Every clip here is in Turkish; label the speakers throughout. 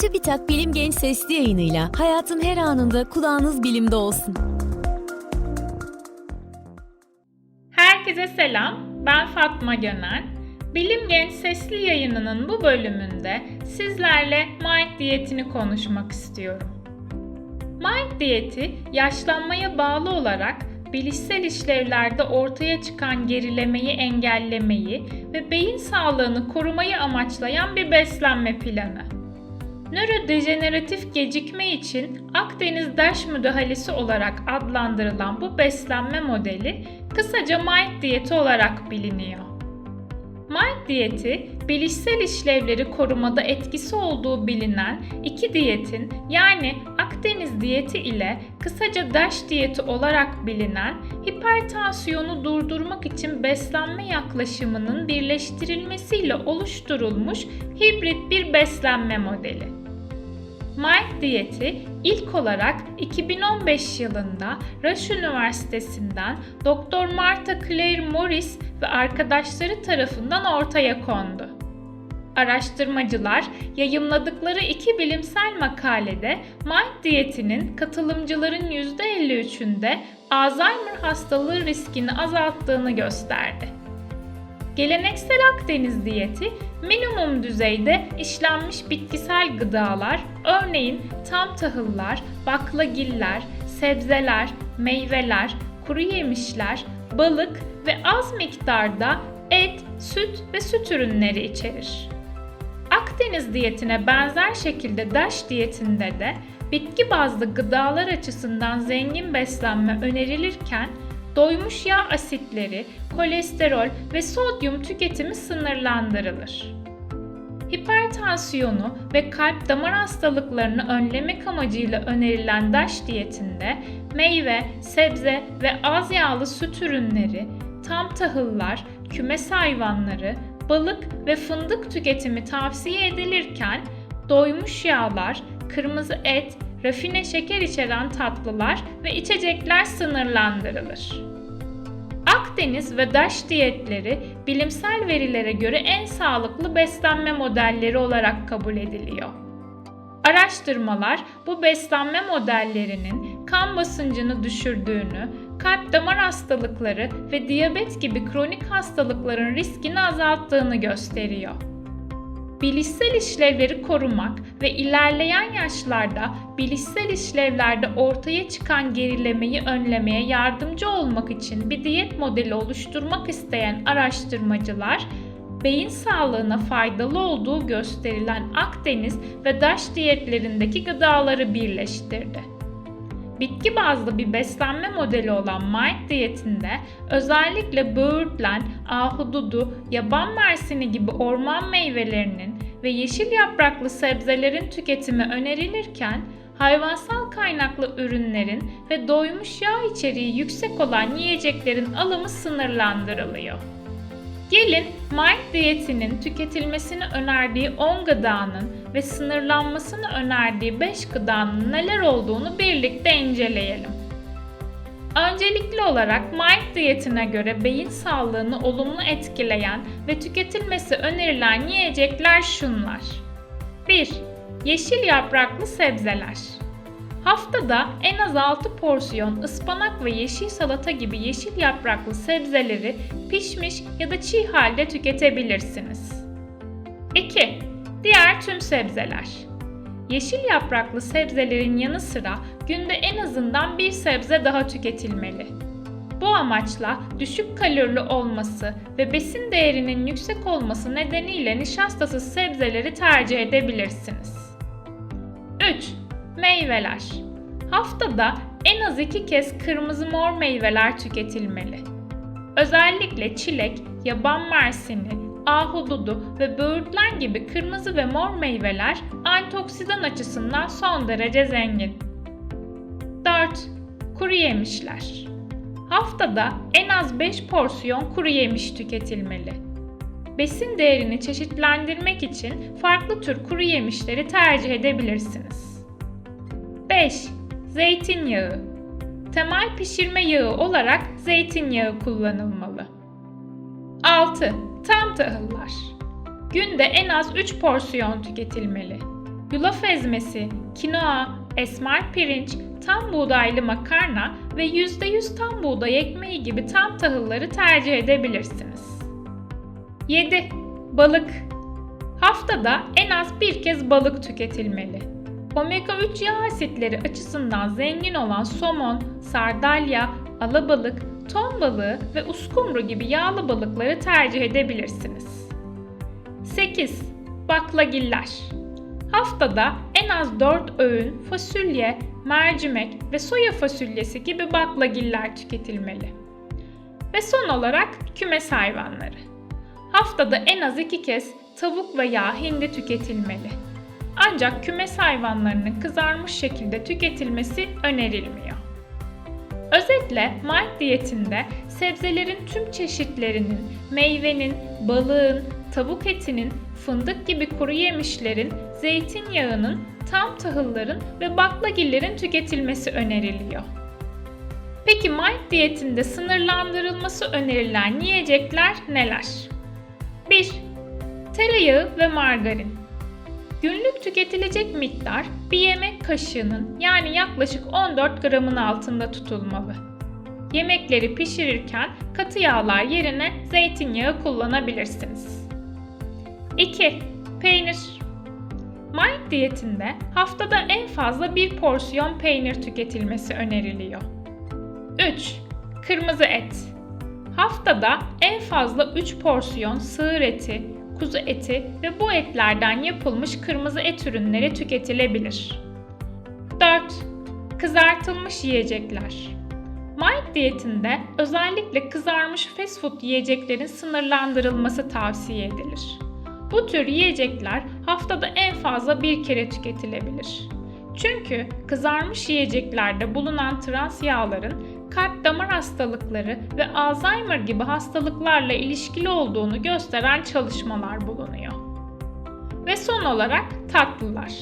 Speaker 1: TÜBİTAK Bilim Genç Sesli yayınıyla hayatın her anında kulağınız bilimde olsun.
Speaker 2: Herkese selam, ben Fatma Gönen. Bilim Genç Sesli yayınının bu bölümünde sizlerle Mind diyetini konuşmak istiyorum. Mind diyeti, yaşlanmaya bağlı olarak bilişsel işlevlerde ortaya çıkan gerilemeyi engellemeyi ve beyin sağlığını korumayı amaçlayan bir beslenme planı. Nörodejeneratif gecikme için Akdeniz Daş müdahalesi olarak adlandırılan bu beslenme modeli kısaca MIND diyeti olarak biliniyor. MIND diyeti, bilişsel işlevleri korumada etkisi olduğu bilinen iki diyetin yani Akdeniz diyeti ile kısaca DASH diyeti olarak bilinen hipertansiyonu durdurmak için beslenme yaklaşımının birleştirilmesiyle oluşturulmuş hibrit bir beslenme modeli. Diyeti ilk olarak 2015 yılında Rush Üniversitesi'nden Dr. Martha Claire Morris ve arkadaşları tarafından ortaya kondu. Araştırmacılar yayımladıkları iki bilimsel makalede Mind diyetinin katılımcıların %53'ünde Alzheimer hastalığı riskini azalttığını gösterdi. Geleneksel Akdeniz diyeti minimum düzeyde işlenmiş bitkisel gıdalar, örneğin tam tahıllar, baklagiller, sebzeler, meyveler, kuru yemişler, balık ve az miktarda et, süt ve süt ürünleri içerir. Akdeniz diyetine benzer şekilde DASH diyetinde de bitki bazlı gıdalar açısından zengin beslenme önerilirken doymuş yağ asitleri, kolesterol ve sodyum tüketimi sınırlandırılır. Hipertansiyonu ve kalp damar hastalıklarını önlemek amacıyla önerilen DASH diyetinde meyve, sebze ve az yağlı süt ürünleri, tam tahıllar, kümes hayvanları, balık ve fındık tüketimi tavsiye edilirken doymuş yağlar, kırmızı et, rafine şeker içeren tatlılar ve içecekler sınırlandırılır. Akdeniz ve DASH diyetleri bilimsel verilere göre en sağlıklı beslenme modelleri olarak kabul ediliyor. Araştırmalar bu beslenme modellerinin kan basıncını düşürdüğünü, kalp damar hastalıkları ve diyabet gibi kronik hastalıkların riskini azalttığını gösteriyor. Bilişsel işlevleri korumak ve ilerleyen yaşlarda bilişsel işlevlerde ortaya çıkan gerilemeyi önlemeye yardımcı olmak için bir diyet modeli oluşturmak isteyen araştırmacılar, beyin sağlığına faydalı olduğu gösterilen Akdeniz ve DASH diyetlerindeki gıdaları birleştirdi. Bitki bazlı bir beslenme modeli olan Mind diyetinde özellikle böğürtlen, ahududu, yaban mersini gibi orman meyvelerinin ve yeşil yapraklı sebzelerin tüketimi önerilirken hayvansal kaynaklı ürünlerin ve doymuş yağ içeriği yüksek olan yiyeceklerin alımı sınırlandırılıyor. Gelin Mind diyetinin tüketilmesini önerdiği 10 gıdanın ve sınırlanmasını önerdiği 5 gıdanın neler olduğunu birlikte inceleyelim. Öncelikli olarak Mind diyetine göre beyin sağlığını olumlu etkileyen ve tüketilmesi önerilen yiyecekler şunlar. 1. Yeşil yapraklı sebzeler. Haftada en az 6 porsiyon ıspanak ve yeşil salata gibi yeşil yapraklı sebzeleri pişmiş ya da çiğ halde tüketebilirsiniz. 2. Diğer tüm sebzeler. Yeşil yapraklı sebzelerin yanı sıra günde en azından bir sebze daha tüketilmeli. Bu amaçla düşük kalorili olması ve besin değerinin yüksek olması nedeniyle nişastasız sebzeleri tercih edebilirsiniz. 3. Meyveler. Haftada en az iki kez kırmızı mor meyveler tüketilmeli. Özellikle çilek, yaban mersini, ahududu ve böğürtlen gibi kırmızı ve mor meyveler antioksidan açısından son derece zengin. 4. Kuru yemişler. Haftada en az 5 porsiyon kuru yemiş tüketilmeli. Besin değerini çeşitlendirmek için farklı tür kuru yemişleri tercih edebilirsiniz. 5. Zeytinyağı. Temel pişirme yağı olarak zeytinyağı kullanılmalı. 6. Tam tahıllar. Günde en az 3 porsiyon tüketilmeli. yulaf ezmesi, kinoa, esmer pirinç, tam buğdaylı makarna ve %100 tam buğday ekmeği gibi tam tahılları tercih edebilirsiniz. 7. Balık Haftada en az bir kez balık tüketilmeli. Omega 3 yağ asitleri açısından zengin olan somon, sardalya, alabalık, ton balığı ve uskumru gibi yağlı balıkları tercih edebilirsiniz. 8. Baklagiller Haftada en az 4 öğün fasulye, mercimek ve soya fasulyesi gibi baklagiller tüketilmeli. Ve son olarak kümes hayvanları. Haftada en az 2 kez tavuk veya hindi tüketilmeli. Ancak kümes hayvanlarının kızarmış şekilde tüketilmesi önerilmiyor. Özetle Mike diyetinde sebzelerin tüm çeşitlerinin, meyvenin, balığın, tavuk etinin, fındık gibi kuru yemişlerin, zeytinyağının, tam tahılların ve baklagillerin tüketilmesi öneriliyor. Peki Mike diyetinde sınırlandırılması önerilen yiyecekler neler? 1. Tereyağı ve margarin. Günlük tüketilecek miktar bir yemek kaşığının yani yaklaşık 14 gramın altında tutulmalı. Yemekleri pişirirken katı yağlar yerine zeytinyağı kullanabilirsiniz. 2. Peynir. Mike diyetinde haftada en fazla bir porsiyon peynir tüketilmesi öneriliyor. 3. Kırmızı et. Haftada en fazla 3 porsiyon sığır eti, kuzu eti ve bu etlerden yapılmış kırmızı et ürünleri tüketilebilir. 4. Kızartılmış yiyecekler. Mike diyetinde özellikle kızarmış fast food yiyeceklerin sınırlandırılması tavsiye edilir. Bu tür yiyecekler haftada en fazla bir kere tüketilebilir. Çünkü kızarmış yiyeceklerde bulunan trans yağların kalp damar hastalıkları ve Alzheimer gibi hastalıklarla ilişkili olduğunu gösteren çalışmalar bulunuyor. Ve son olarak tatlılar.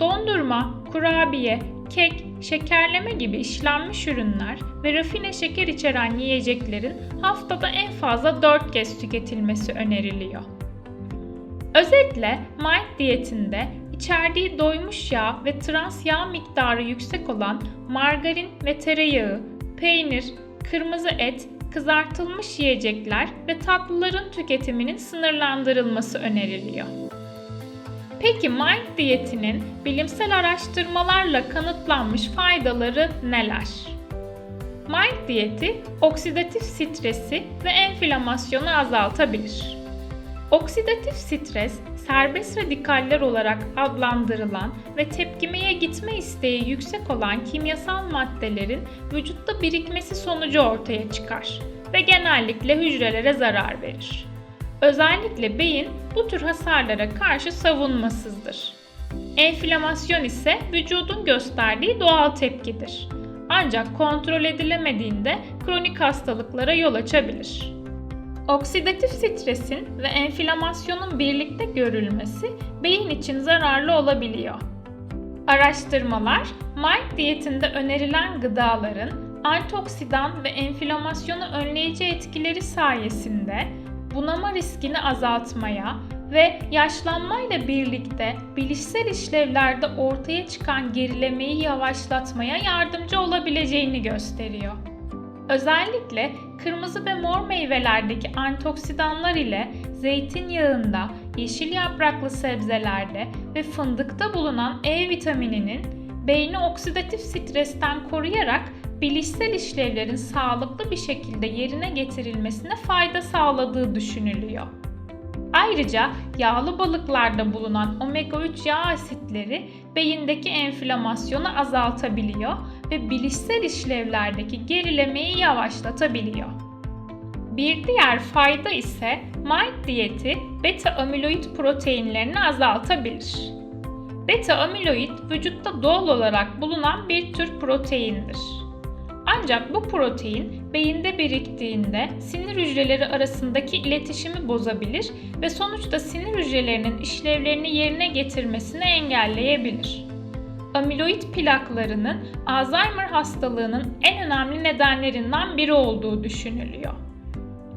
Speaker 2: Dondurma, kurabiye, kek, şekerleme gibi işlenmiş ürünler ve rafine şeker içeren yiyeceklerin haftada en fazla 4 kez tüketilmesi öneriliyor. Özetle Mike diyetinde içerdiği doymuş yağ ve trans yağ miktarı yüksek olan margarin ve tereyağı, peynir, kırmızı et, kızartılmış yiyecekler ve tatlıların tüketiminin sınırlandırılması öneriliyor. Peki Mike diyetinin bilimsel araştırmalarla kanıtlanmış faydaları neler? Mike diyeti oksidatif stresi ve enflamasyonu azaltabilir. Oksidatif stres, serbest radikaller olarak adlandırılan ve tepkimeye gitme isteği yüksek olan kimyasal maddelerin vücutta birikmesi sonucu ortaya çıkar ve genellikle hücrelere zarar verir. Özellikle beyin bu tür hasarlara karşı savunmasızdır. Enflamasyon ise vücudun gösterdiği doğal tepkidir. Ancak kontrol edilemediğinde kronik hastalıklara yol açabilir. Oksidatif stresin ve enflamasyonun birlikte görülmesi beyin için zararlı olabiliyor. Araştırmalar, Mike diyetinde önerilen gıdaların antioksidan ve enflamasyonu önleyici etkileri sayesinde bunama riskini azaltmaya ve yaşlanmayla birlikte bilişsel işlevlerde ortaya çıkan gerilemeyi yavaşlatmaya yardımcı olabileceğini gösteriyor. Özellikle kırmızı ve mor meyvelerdeki antioksidanlar ile zeytinyağında, yeşil yapraklı sebzelerde ve fındıkta bulunan E vitamininin beyni oksidatif stresten koruyarak bilişsel işlevlerin sağlıklı bir şekilde yerine getirilmesine fayda sağladığı düşünülüyor. Ayrıca yağlı balıklarda bulunan omega 3 yağ asitleri beyindeki enflamasyonu azaltabiliyor ve bilişsel işlevlerdeki gerilemeyi yavaşlatabiliyor. Bir diğer fayda ise Mike diyeti beta amiloid proteinlerini azaltabilir. Beta amiloid vücutta doğal olarak bulunan bir tür proteindir. Ancak bu protein beyinde biriktiğinde sinir hücreleri arasındaki iletişimi bozabilir ve sonuçta sinir hücrelerinin işlevlerini yerine getirmesini engelleyebilir. Amiloid plaklarının Alzheimer hastalığının en önemli nedenlerinden biri olduğu düşünülüyor.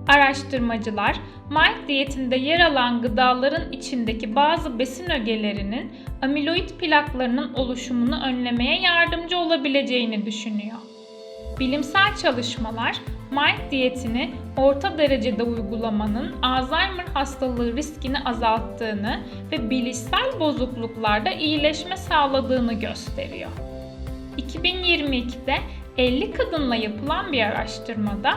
Speaker 2: Araştırmacılar, Mild diyetinde yer alan gıdaların içindeki bazı besin ögelerinin amiloid plaklarının oluşumunu önlemeye yardımcı olabileceğini düşünüyor. Bilimsel çalışmalar Mild diyetini orta derecede uygulamanın Alzheimer hastalığı riskini azalttığını ve bilişsel bozukluklarda iyileşme sağladığını gösteriyor. 2022'de 50 kadınla yapılan bir araştırmada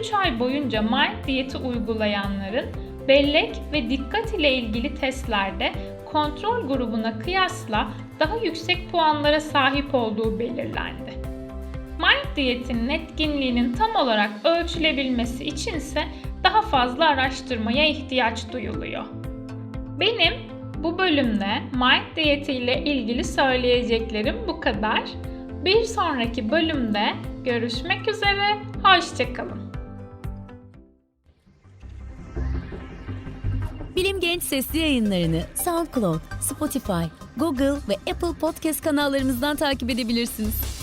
Speaker 2: 3 ay boyunca Mild diyeti uygulayanların bellek ve dikkat ile ilgili testlerde kontrol grubuna kıyasla daha yüksek puanlara sahip olduğu belirlendi. Mild diyetinin etkinliğinin tam olarak ölçülebilmesi içinse daha fazla araştırmaya ihtiyaç duyuluyor. Benim bu bölümde Mild diyeti ile ilgili söyleyeceklerim bu kadar. Bir sonraki bölümde görüşmek üzere, hoşçakalın.
Speaker 1: Bilim Genç sesli yayınlarını SoundCloud, Spotify, Google ve Apple Podcast kanallarımızdan takip edebilirsiniz.